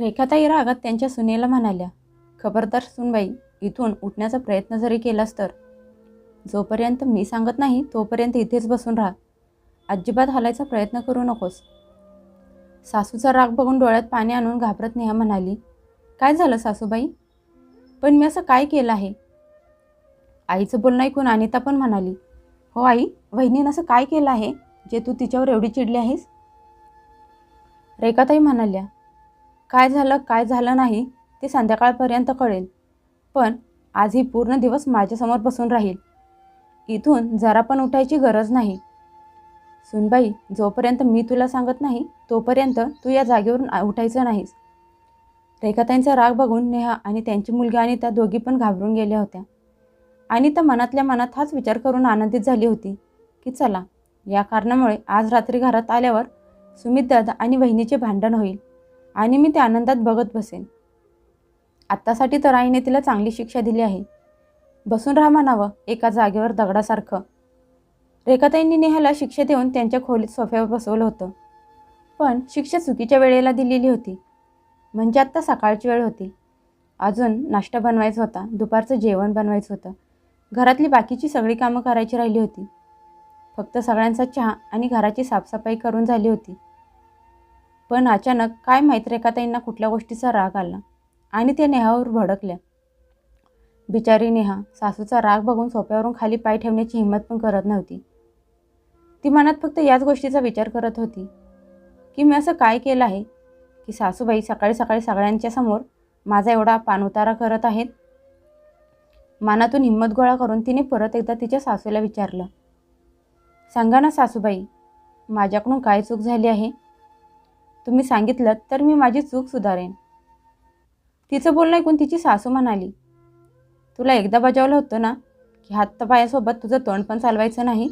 रेखाताई रागात त्यांच्या सुनेला म्हणाल्या खबरदार सुनबाई इथून उठण्याचा प्रयत्न जरी केलास तर. जोपर्यंत मी सांगत नाही तोपर्यंत इथेच बसून राहा. अजिबात हालायचा प्रयत्न करू नकोस. सासूचा राग बघून डोळ्यात पाणी आणून घाबरत नेहा म्हणाली काय झालं सासूबाई? पण मी असं काय केलं आहे? आईचं बोलणं ऐकून अनिता पण म्हणाली हो आई वहिनीनं असं काय केलं आहे? जे तू तिच्यावर एवढी चिडली आहेस? रेखाताई म्हणाल्या काय झालं काय झालं नाही ते संध्याकाळपर्यंत कळेल. पण आज ही पूर्ण दिवस माझ्यासमोर बसून राहील. इथून जरा पण उठायची गरज नाही. सुनबाई जोपर्यंत मी तुला सांगत नाही तोपर्यंत तू या जागेवरून आ- उठायचं नाहीस. रेखाताईंचा राग बघून नेहा आणि त्यांची मुलगी आणि त्या दोघी पण घाबरून गेल्या होत्या. आणि त्या मनातल्या मनात हाच विचार करून आनंदित झाली होती की चला या कारणामुळे आज रात्री घरात आल्यावर सुमित दादा आणि बहिणीचे भांडण होईल. आणि मी ते आनंदात बघत बसेन. आत्तासाठी तर आईने तिला चांगली शिक्षा दिली आहे. बसून राहा म्हणावं एका जागेवर दगडासारखं. रेखाताईंनी नेहाला शिक्षा देऊन त्यांच्या खोलीत सोफ्यावर बसवलं होतं. पण शिक्षा चुकीच्या वेळेला दिलेली होती. म्हणजे आत्ता सकाळची वेळ होती. अजून नाश्ता बनवायचा होता. दुपारचं जेवण बनवायचं होतं. घरातली बाकीची सगळी कामं करायची राहिली होती. फक्त सगळ्यांचा चहा आणि घराची साफसफाई करून झाली होती. पण अचानक काय माहीत रेखाताईंना कुठल्या गोष्टीचा राग आला आणि त्या नेहावर भडकल्या. बिचारी नेहा सासूचा राग बघून सोप्यावरून खाली पाय ठेवण्याची हिंमत पण करत नव्हती. ती मनात फक्त याच गोष्टीचा विचार करत होती की मी असं काय केलं आहे की सासूबाई सकाळी सकाळी सगळ्यांच्या समोर माझा एवढा पाणउतारा करत आहेत? मनातून हिंमत गोळा करून तिने परत एकदा तिच्या सासूला विचारलं सांगा ना सासूबाई माझ्याकडून काय चूक झाली आहे? तुम्ही सांगितलं तर मी माझी चूक सुधारेन. तिचं बोलणं ऐकून तिची सासू म्हणाली तुला एकदा बजावलं होतं ना की हातपायासोबत तुझं तोंड पण चालवायचं नाही?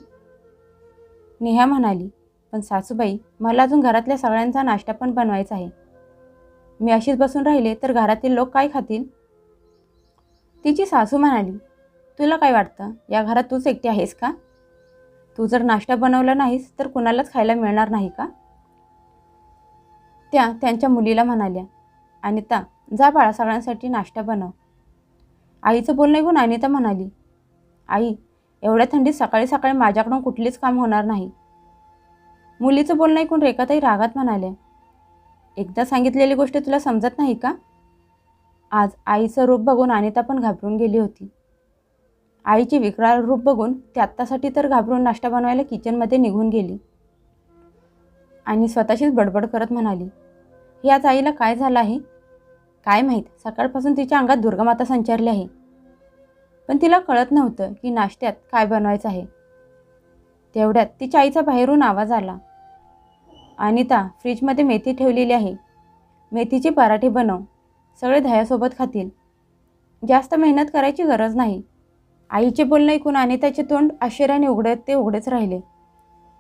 नेहा म्हणाली पण सासूबाई मला अजून घरातल्या सगळ्यांचा नाश्ता पण बनवायचा आहे. मी अशीच बसून राहिले तर घरातील लोक काय खातील? तिची सासू म्हणाली तुला काय वाटतं? या घरात तूच एकटी आहेस का? तू जर नाश्ता बनवला नाहीस तर कुणालाच खायला मिळणार नाही का? त्या त्यांच्या मुलीला म्हणाल्या अनिता जा बाळा सगळ्यांसाठी नाश्ता बनव. आईचं बोलणं ऐकून अनिता म्हणाली आई एवढ्या थंडीत सकाळी सकाळी माझ्याकडून कुठलीच काम होणार नाही. मुलीचं बोलणं ऐकून रेखाताई रागात म्हणाल्या एकदा सांगितलेली गोष्ट तुला समजत नाही का? आज आईचं रूप बघून अनिता पण घाबरून गेली होती. आईचे विकराळ रूप बघून ते आत्तासाठी तर घाबरून नाश्ता बनवायला किचनमध्ये निघून गेली. आणि स्वतःशीच बडबड करत म्हणाली याच आज आईला काय झालं आहे? काय माहीत? सकाळपासून तिच्या अंगात दुर्गामाता संचारली आहे. पण तिला कळत नव्हतं की नाश्त्यात काय बनवायचं आहे. तेवढ्यात तिच्या आईचा बाहेरून आवाज आला. अनिता फ्रीजमध्ये मेथी ठेवलेली आहे. मेथीचे पराठे बनव. सगळे दह्यासोबत खातील. जास्त मेहनत करायची गरज नाही. आईचे बोलणं ऐकून अनिताचे तोंड आश्चर्याने उघडत ते उघडेच राहिले.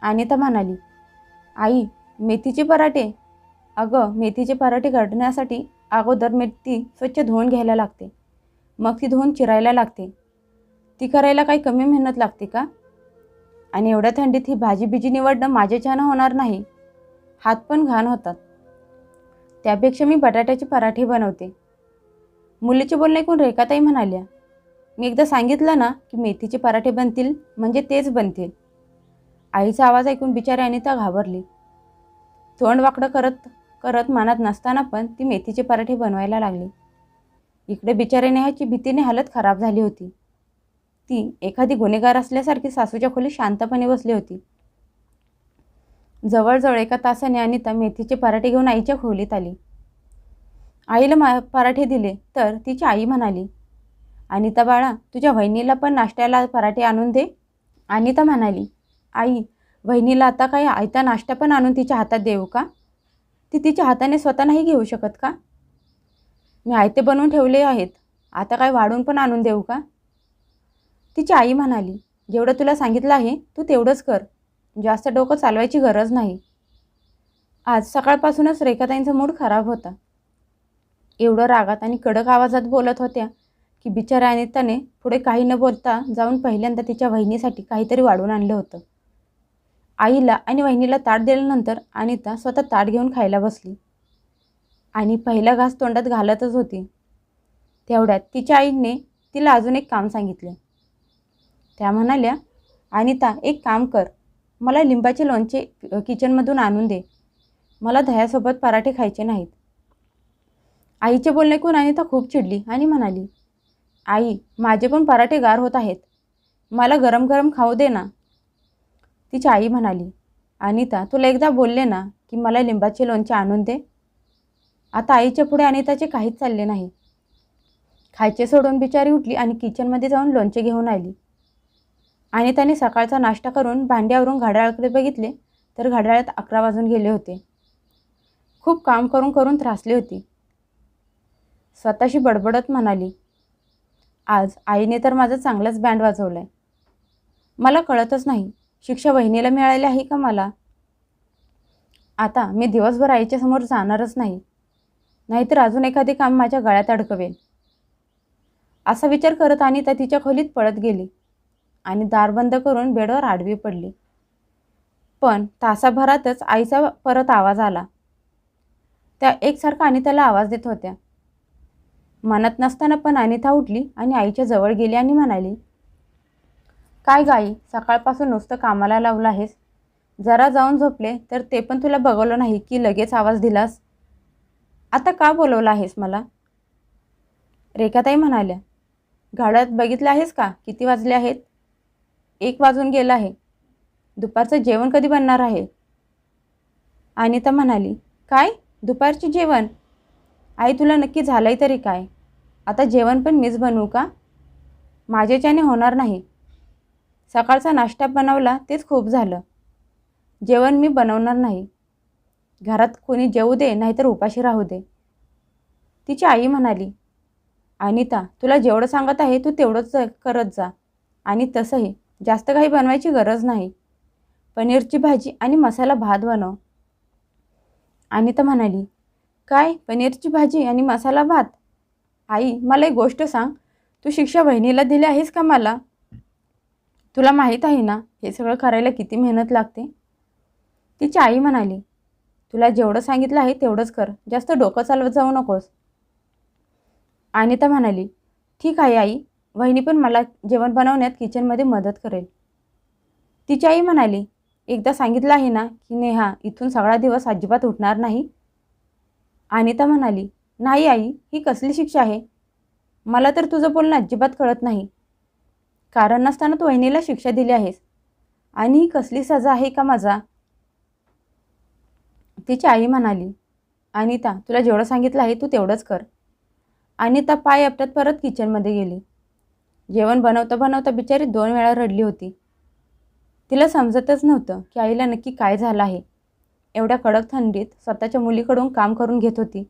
अनिता म्हणाली आई मेथीचे पराठे? अगं मेथीचे पराठे काढण्यासाठी अगोदर मेथी स्वच्छ धुवून घ्यायला लागते. मग ती धुवून चिरायला लागते. ती करायला काही कमी मेहनत लागते का? आणि एवढ्या थंडीत ही भाजी बिजी निवडणं माझ्याच्यानं होणार नाही. हात पण घाण होतात. त्यापेक्षा मी बटाट्याचे पराठे बनवते. मुलीचे बोलणे ऐकून रेखाताई म्हणाल्या मी एकदा सांगितलं ना की मेथीचे पराठे बनतील म्हणजे तेच बनतील. आईचा आवाज ऐकून बिचारी अनिता घाबरली. वाकडं करत करत मनात नसताना पण ती मेथीचे पराठे बनवायला लागली. इकडे बिचारे नेहाची भीतीने हालत खराब झाली होती. ती एखादी गुन्हेगार असल्यासारखी सासूच्या खोली शांतपणे बसली होती. जवळजवळ एका तासाने अनिता मेथीचे पराठे घेऊन आईच्या खोलीत आली. आईला मा पराठे दिले तर तिची आई म्हणाली अनिता बाळा तुझ्या वहिनीला पण नाश्त्याला पराठे आणून दे. अनिता म्हणाली आई वहिनीला आता काही आयता नाश्ता पण आणून तिच्या हातात देऊ का? ती तिच्या हाताने स्वतः नाही घेऊ शकत का? मी आयते बनवून ठेवले आहेत. आता काय वाढून पण आणून देऊ का? तिची आई म्हणाली जेवढं तुला सांगितलं आहे तू तेवढंच कर. जास्त डोकं चालवायची गरज नाही. आज सकाळपासूनच रेखाताईंचा मूड खराब होता. एवढं रागात आणि कडक आवाजात बोलत होत्या की बिचाऱ्या अनिताने पुढे काही न बोलता जाऊन पहिल्यांदा तिच्या वहिनीसाठी काहीतरी वाढवून आणलं होतं. आईला आणि वहिनीला ताट दिल्यानंतर अनिता स्वतः ताट घेऊन खायला बसली. आणि पहिला घास तोंडात घालतच होती. तेवढ्यात तिच्या आईने तिला अजून एक काम सांगितले. त्या म्हणाल्या अनिता एक काम कर. मला लिंबाचे लोणचे किचनमधून आणून दे. मला दह्यासोबत पराठे खायचे नाहीत. आईचे बोलणे कोण अनिता खूप चिडली आणि म्हणाली आई माझे पण पराठे गार होत आहेत. मला गरम गरम खाऊ दे ना. तिची आई म्हणाली अनिता तुला एकदा बोलले ना की मला लिंबाचे लोणचे आणून दे. आता आईच्या पुढे अनिताचे काहीच चालले नाही. खायचे सोडून बिचारी उठली आणि किचनमध्ये जाऊन लोणचे घेऊन आली. अनिताने सकाळचा नाश्ता करून भांड्यावरून घड्याळाकडे बघितले तर घड्याळात अकरा वाजून गेले होते. खूप काम करून करून त्रासली होती. स्वतःशी बडबडत म्हणाली आज आईने तर माझा चांगलाच बँड वाजवला आहे मला कळतच नाही शिक्षा बहिणीला मिळाली आहे का मला? आता मी दिवसभर आईच्या समोर जाणारच नाही. नाहीतर अजून एखादे काम माझ्या गळ्यात अडकवेल. असा विचार करत अनिता तिच्या खोलीत पळत गेली आणि दार बंद करून बेडवर आडवी पडली. पण तासाभरातच आईचा परत आवाज आला. त्या एकसारखा अनिताला आवाज देत होत्या. मनात नसताना पण अनिता उठली आणि आईच्या जवळ गेली आणि म्हणाली काय गाई सकाळपासून नुसतं कामाला लावलं आहेस? जरा जाऊन झोपले तर ते पण तुला बघवलं नाही की लगेच आवाज दिलास? आता का बोलवलं आहेस मला? रेखाताई म्हणाल्या घड्यात बघितलं आहेस का? किती वाजले आहेत? एक वाजून गेलं आहे. दुपारचं जेवण कधी बनणार आहे? अनिता म्हणाली काय? दुपारचे जेवण? आई तुला नक्की झालंय तरी काय? आता जेवण पण मीच बनवू का? माझ्याच्याने होणार नाही. सकाळचा नाश्ता बनवला तेच खूप झालं. जेवण मी बनवणार नाही. घरात कोणी जेवू दे नाहीतर उपाशी राहू दे. तिची आई म्हणाली अनिता तुला जेवढं सांगत आहे तू तेवढंच करत जा. आणि तसंही जास्त काही बनवायची गरज नाही. पनीरची भाजी आणि मसाला भात बनव. अनिता म्हणाली काय? पनीरची भाजी आणि मसाला भात? आई मला एक गोष्ट सांग. तू शिक्षा बहिणीला दिली आहेस का मला? तुला माहीत आहे ना हे सगळं करायला किती मेहनत लागते? तिची आई म्हणाली तुला जेवढं सांगितलं आहे तेवढंच कर जास्त डोकं चालवत जाऊ नकोस. अनिता म्हणाली ठीक आहे आई वहिनी पण मला जेवण बनवण्यात किचनमध्ये मदत करेल. तिची आई म्हणाली एकदा सांगितलं आहे ना की नेहा इथून सगळा दिवस अजिबात उठणार नाही? अनिता म्हणाली नाही आई ही कसली शिक्षा आहे? मला तर तुझं बोलणं अजिबात कळत नाही. कारण नसताना तू वहिनीला शिक्षा दिली आहेस. आणि ही कसली सजा आहे का माझा? तिची आई म्हणाली अनिता तुला जेवढं सांगितलं आहे तू तेवढंच कर. अनिता पाय आपटत परत किचनमध्ये गेली. जेवण बनवता बनवता बिचारी दोन वेळा रडली होती. तिला समजतच नव्हतं की आईला नक्की काय झालं आहे. एवढ्या कडक थंडीत स्वतःच्या मुलीकडून काम करून घेत होती.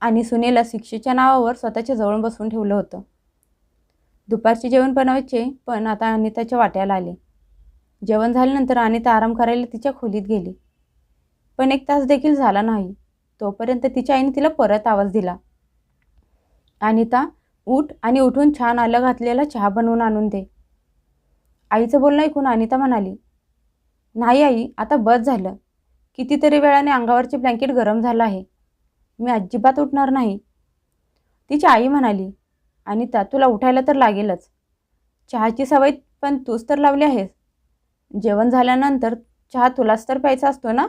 आणि सुनेला शिक्षेच्या नावावर स्वतःच्या जवळ बसवून ठेवलं होतं. दुपारचे जेवण बनवायचे पण आता अनिताच्या वाट्याला आले. जेवण झाल्यानंतर अनिता आराम करायला तिच्या खोलीत गेली. पण एक तास देखील झाला नाही. तोपर्यंत तिच्या आईने तिला परत आवाज दिला. अनिता उठ आणि उठून छान आलं घातलेला चहा बनवून आणून दे. आईचं बोलणं ऐकून अनिता म्हणाली नाही आई आता बस झालं. कितीतरी वेळाने अंगावरचे ब्लँकेट गरम झालं आहे. मी अजिबात उठणार नाही. तिची आई म्हणाली आणि त्या तुला उठायला तर लागेलच. चहाची सवय पण तूच तर लावली आहेस. जेवण झाल्यानंतर चहा तुलाच तर प्यायचा असतो ना?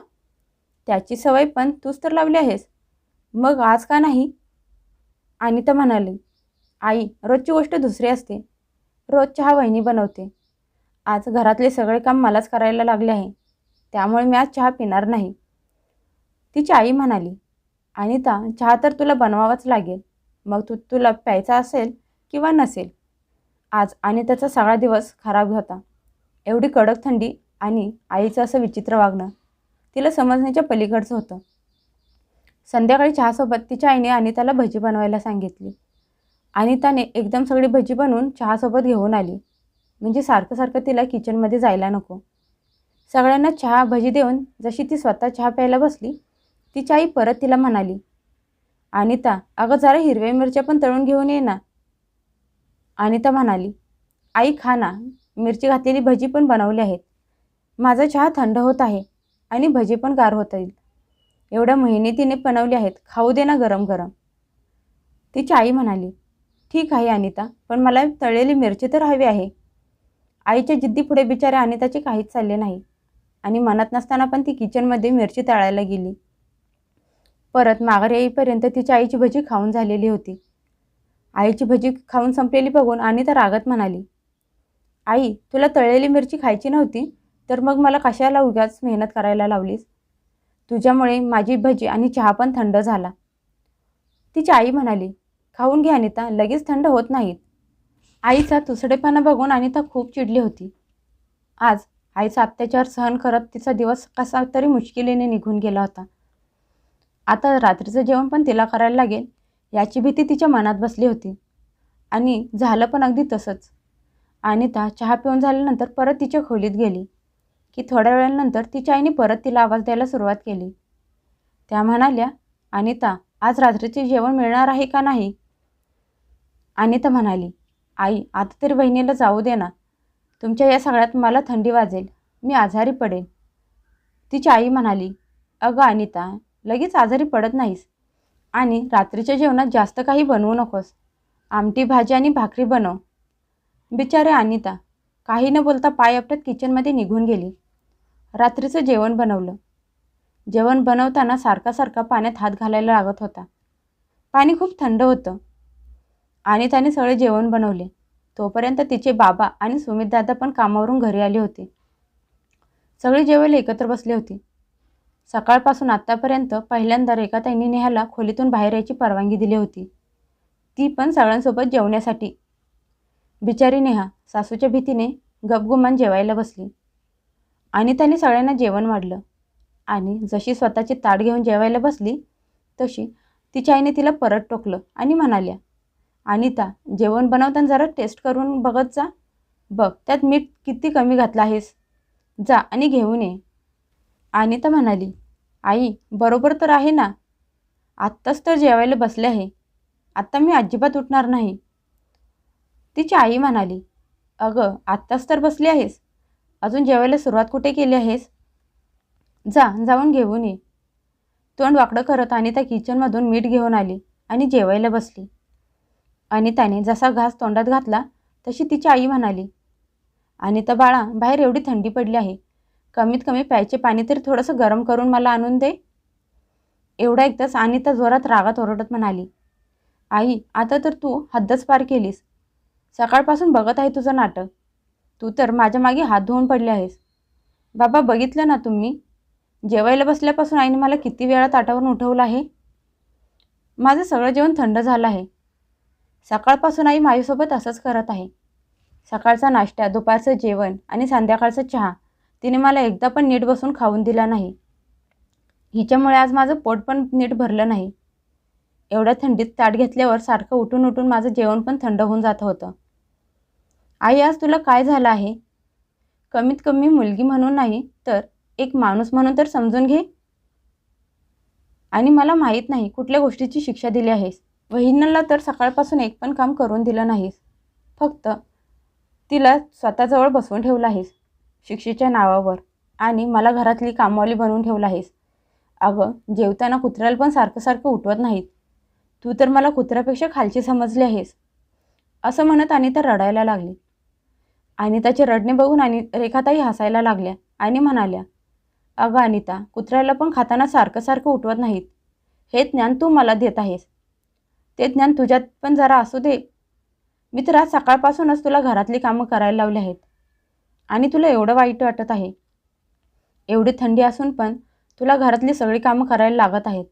त्याची सवय पण तूच तर लावली आहेस. मग आज का नाही? अनिता म्हणाली आई रोजची गोष्ट दुसरी असते. रोज चहा वहिनी बनवते. आज घरातले सगळे काम मलाच करायला लागले आहे. त्यामुळे मी आज चहा पिणार नाही. तिची आई म्हणाली अनिता चहा तर तुला बनवावाच लागेल. मग तू तुला प्यायचा असेल किंवा नसेल. आज आणि त्याचा सगळा दिवस खराब होता. एवढी कडक थंडी आणि आईचं असं विचित्र वागणं. तिला समजण्याच्या पलीकडचं होतं. संध्याकाळी चहासोबत तिच्या आईने अनिताला भजी बनवायला सांगितली. अनिताने एकदम सगळी भजी बनवून चहासोबत घेऊन आली. म्हणजे सारखं सारखं तिला किचनमध्ये जायला नको. सगळ्यांना चहा भजी देऊन जशी ती स्वतः चहा प्यायला बसली तिची आई परत तिला म्हणाली अनिता अगं जरा हिरव्या मिरच्या पण तळून घेऊन ये ना. अनिता म्हणाली आई खा ना. मिरची घातलेली भजी पण बनवली आहेत. माझा चहा थंड होत आहे आणि भजी पण गार होत येईल एवढ्या मेहनतीने बनवली आहेत. खाऊ दे ना गरम गरम. तिची आई म्हणाली ठीक आहे अनिता पण मला तळलेली मिरची तर हवी आहे. आईच्या जिद्दीपुढे बिचारे अनिताचे काहीच चालले नाही आणि मनात नसताना पण ती किचनमध्ये मिरची तळायला गेली. परत माघारी येईपर्यंत तिच्या आईची भजी खाऊन झालेली होती. आईची भजी खाऊन संपलेली बघून अनिता रागत म्हणाली आई तुला तळलेली मिरची खायची नव्हती? तर मग मला कशाला उगाच मेहनत करायला लावलीस? तुझ्यामुळे माझी भजी आणि चहा पण थंड झाला. तिची आई म्हणाली खाऊन घ्या अनिता लगेच थंड होत नाहीत. आईचा तुसडेपणा बघून अनिता खूप चिडली होती. आज आईचा अत्याचार सहन करत तिचा दिवस कसा तरी मुश्किलीने निघून गेला होता. आता रात्रीचं जेवण पण तिला करायला लागेल याची भीती तिच्या मनात बसली होती. आणि झालं पण अगदी तसंच. अनिता चहा पिऊन झाल्यानंतर परत तिच्या खोलीत गेली. की थोड्या वेळानंतर तिच्या आईने परत तिला आवाज द्यायला सुरुवात केली. त्या म्हणाल्या अनिता आज रात्रीचे जेवण मिळणार आहे का नाही? अनिता म्हणाली आई आता तरी बहिणीला जाऊ दे ना. तुमच्या या सगळ्यात मला थंडी वाजेल. मी आजारी पडेन. तिची आई म्हणाली अगं अनिता लगेच आजारी पडत नाहीस. आणि रात्रीच्या जेवणात जास्त काही बनवू नकोस. आमटी भाजी आणि भाकरी बनव. बिचारे अनिता काही न बोलता पाय आपटत किचनमध्ये निघून गेली. रात्रीचं जेवण बनवलं. जेवण बनवताना सारखा सारखा पाण्यात हात घालायला लागत होता. पाणी खूप थंड होतं. आणि त्याने सगळे जेवण बनवले. तोपर्यंत तिचे बाबा आणि सुमित दादा पण कामावरून घरी आले होते. सगळी जेवायला एकत्र बसले होते. सकाळपासून आत्तापर्यंत पहिल्यांदा रेखाताईंनी नेहाला खोलीतून बाहेर यायची परवानगी दिली होती. ती पण सगळ्यांसोबत जेवण्यासाठी. बिचारी नेहा सासूच्या भीतीने गपगुमान जेवायला बसली. आणि त्याने सगळ्यांना जेवण वाढलं. आणि जशी स्वतःची ताट घेऊन जेवायला बसली तशी तिच्या आईने तिला परत टोकलं आणि म्हणाल्या अनिता जेवण बनवताना जरा टेस्ट करून बघत जा. बघ त्यात मीठ किती कमी घातलं आहेस. जा आणि घेऊन ये. अनिता म्हणाली आई बरोबर तर आहे ना? आत्ताच तर जेवायला बसले आहे. आत्ता मी अजिबात उठणार नाही. तिची आई म्हणाली अगं आत्ताच तर बसली आहेस. अजून जेवायला सुरुवात कुठे केली आहेस? जा जाऊन घेऊन ये. तोंड वाकडं करत अनिता किचनमधून मीठ घेऊन आली आणि जेवायला बसली. अनिताने जसा घास तोंडात घातला तशी तिची आई म्हणाली अनिता बाळा बाहेर एवढी थंडी पडली आहे. कमीत कमी प्यायचे पाणी तरी थोडंसं गरम करून मला आणून दे. एवढा एकदाच अनिता जोरात रागात ओरडत म्हणाली आई आता तर तू हद्दच पार केलीस. सकाळपासून बघत आहे तुझं नाटक. तू तर माझ्या मागे हात धुवून पडले आहेस. बाबा बघितलं ना तुम्ही? जेवायला बसल्यापासून आईने मला किती वेळा ताटावरून उठवलं आहे? माझं सगळं जेवण थंड झालं आहे. सकाळपासून आई माझ्यासोबत असंच करत आहे. सकाळचा नाश्ता दुपारचं जेवण आणि संध्याकाळचा चहा तिने मला एकदा पण नीट बसून खाऊन दिला नाही. हिच्यामुळे आज माझं पोट पण नीट भरलं नाही. एवढ्या थंडीत ताट घेतल्यावर सारखं उठून उठून माझं जेवण पण थंड होऊन जात होतं. आई आज तुला काय झालं आहे? कमीत कमी मुलगी म्हणून नाही तर एक माणूस म्हणून तर समजून घे. आणि मला माहीत नाही कुठल्या गोष्टीची शिक्षा दिली आहेस. वहिनीला तर सकाळपासून एक पण काम करून दिलं नाहीस. फक्त तिला स्वतःजवळ बसवून ठेवलं आहेस. शिक्षेच्या नावावर आणि मला घरातली कामवाली बनवून ठेवलं आहेस. अगं जेवताना कुत्र्याला पण सारखं सारखं उठवत नाहीत. तू तर मला कुत्र्यापेक्षा खालची समजली आहेस. असं म्हणत अनिता रडायला लागली. अनिताचे रडणे बघून आणि रेखाताई हसायला लागल्या आणि म्हणाल्या अगं अनिता कुत्र्याला पण खाताना सारखं सारखं उठवत नाहीत. हे ज्ञान तू मला देत आहेस. ते ज्ञान तुझ्यात पण जरा असू दे. मी तर आज सकाळपासूनच तुला घरातली कामं करायला लावली आहेत. आणि तुला एवढं वाईट वाटत आहे. एवढी थंडी असून पण तुला घरातली सगळी कामं करायला लागत आहेत.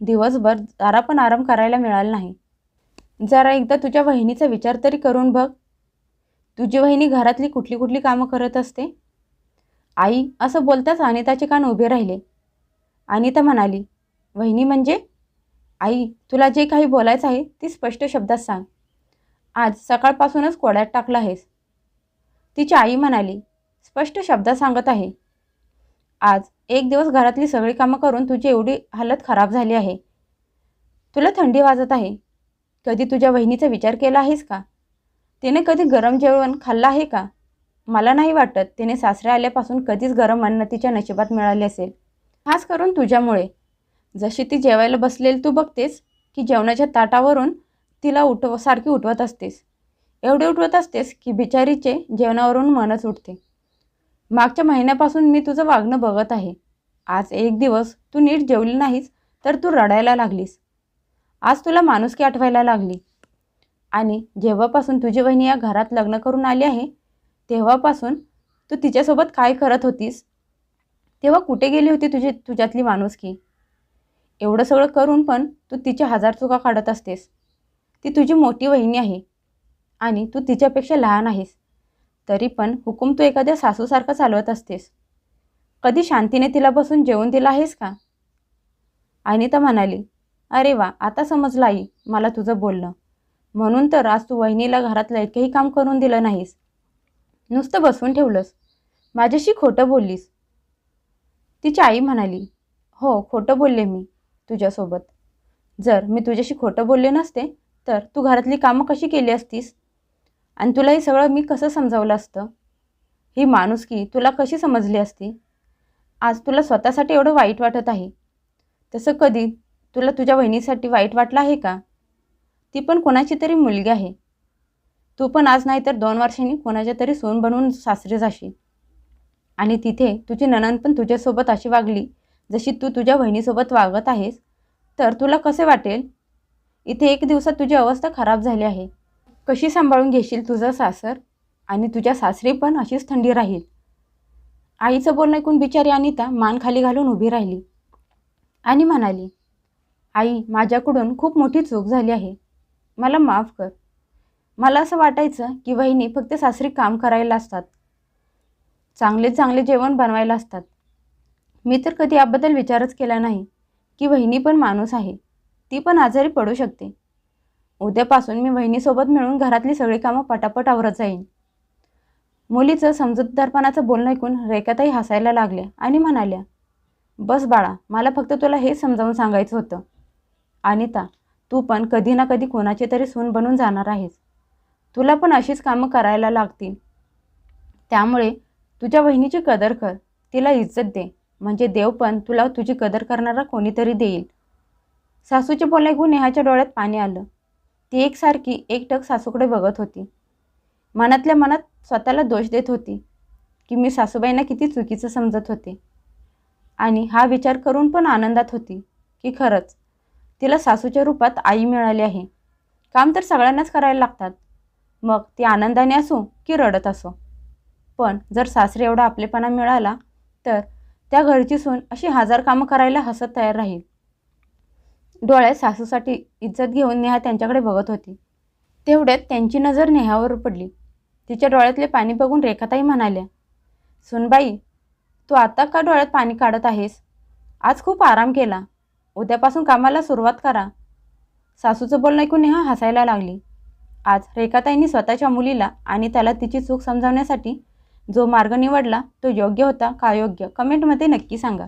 दिवसभर जरा पण आराम करायला मिळाला नाही. जरा एकदा तुझ्या वहिनीचा विचार तरी करून बघ. तुझी वहिनी घरातली कुठली कुठली कामं करत असते? आई असं बोलताच अनिताचे कान उभे राहिले. अनिता म्हणाली वहिनी म्हणजे? आई तुला जे काही बोलायचं आहे ती स्पष्ट शब्दात सांग. आज सकाळपासूनच कोड्यात टाकलं आहेस. तिची आई म्हणाली स्पष्ट शब्दात सांगत आहे. आज एक दिवस घरातली सगळी कामं करून तुझी एवढी हालत खराब झाली आहे. तुला थंडी वाजत आहे. कधी तुझ्या वहिनीचा विचार केला आहेस का? तिने कधी गरम जेवण खाल्लं आहे का? मला नाही वाटत तिने सासरे आल्यापासून कधीच गरम अन्न तिच्या नशिबात मिळाले असेल. खास करून तुझ्यामुळे. जशी ती जेवायला बसलेली तू बघतेस की जेवणाच्या ताटावरून तिला उठव सारखी उठवत असतेस. एवढे उठवत असतेस की बिचारीचे जेवणावरून मनच उठते मागच्या महिन्यापासून मी तुझं वागणं बघत आहे. आज एक दिवस तू नीट जेवली नाहीस तर तू रडायला लागलीस. आज तुला माणुसकी आठवायला लागली. आणि जेव्हापासून तुझी बहिणी या घरात लग्न करून आली आहे तेव्हापासून तू तिच्यासोबत काय करत होतीस? तेव्हा कुठे गेली होती तुझी तुझ्यातली माणुसकी? एवढं सगळं करून पण तू तिच्या हजार चुका काढत असतेस. ती तुझी मोठी वहिनी आहे. आणि तू तिच्यापेक्षा लहान आहेस. तरी पण हुकूम तू एखाद्या सासूसारखं चालवत असतेस. कधी शांतीने तिला बसून जेवून दिलं आहेस का? अनिता म्हणाली अरे वा आता समजलं आई मला तुझं बोलणं. म्हणून तर आज तू वहिनीला घरातलं एकही काम करून दिलं नाहीस. नुसतं बसवून ठेवलंस. माझ्याशी खोटं बोललीस. तिची आई म्हणाली हो खोटं बोलले मी तुझ्यासोबत. जर मी तुझ्याशी खोटं बोलले नसते तर तू घरातली कामं कशी केली असतीस? आणि तुला हे सगळं मी कसं समजावलं असतं? ही माणुसकी तुला कशी समजली असती? आज तुला स्वतःसाठी एवढं वाईट वाटत आहे. तसं कधी तुला तुझ्या बहिणीसाठी वाईट वाटलं आहे का? ती पण कोणाची तरी मुलगी आहे. तू पण आज नाही तर दोन वर्षांनी कोणाच्या तरी सोन बनवून सासरी जाशील. आणि तिथे तुझी नणन पण तुझ्यासोबत अशी वागली जशी तू तुझ्या बहिणीसोबत वागत आहेस तर तुला कसे वाटेल? इथे एक दिवसात तुझी अवस्था खराब झाली आहे. कशी सांभाळून घेशील तुझं सासर? आणि तुझ्या सासरी पण अशीच थंडी राहील. आईचं बोलणं ऐकून बिचारी अनिता मान खाली घालून उभी राहिली. आणि म्हणाली आई माझ्याकडून खूप मोठी चूक झाली आहे. मला माफ कर. मला असं वाटायचं की वहिनी फक्त सासरी काम करायला असतात. चांगले चांगले जेवण बनवायला असतात. मी तर कधी याबद्दल विचारच केला नाही की वहिनी पण माणूस आहे. ती पण आजारी पडू शकते. उद्यापासून मी वहिनीसोबत मिळून घरातली सगळी कामं पटापट आवरत जाईन. मुलीचं समजूतदारपणाचं बोलणं ऐकून रेखाताई हसायला लागल्या आणि म्हणाल्या बस बाळा मला फक्त तुला हेच समजावून सांगायचं होतं. अनिता तू पण कधी ना कधी कोणाची तरी सून बनून जाणार आहेस. तुला पण अशीच कामं करायला लागतील. त्यामुळे तुझ्या बहिणीची कदर कर. तिला इज्जत दे. म्हणजे देव पण तुला तुझी कदर करणारा कोणीतरी देईल. सासूचे बोलणे ऐकून नेहाच्या डोळ्यात पाणी आलं. ती एकसारखी एकटक सासूकडे बघत होती. मनातल्या मनात स्वतःला दोष देत होती की मी सासूबाईंना किती चुकीचं समजत होते. आणि हा विचार करून पण आनंदात होती की खरंच तिला सासूच्या रूपात आई मिळाली आहे. काम तर सगळ्यांनाच करायला लागतात. मग ती आनंदाने असो की रडत असो. पण जर सासरे एवढा आपलेपणा मिळाला तर त्या घरची सून अशी हजार कामं करायला हसत तयार राहील. डोळ्यात सासूसाठी इज्जत घेऊन नेहा त्यांच्याकडे बघत होती. तेवढ्यात त्यांची नजर नेहावर पडली. तिच्या डोळ्यातले पाणी बघून रेखाताई म्हणाल्या सुनबाई तू आता का डोळ्यात पाणी काढत आहेस? आज खूप आराम केला. उद्यापासून कामाला सुरुवात करा. सासूचं बोलणं ऐकून नेहा हसायला लागली. आज रेखाताईंनी स्वतःच्या मुलीला आणि त्याला तिची चूक समजावण्यासाठी जो मार्ग निवडला तो योग्य होता का योग्य कमेंटमध्ये नक्की सांगा.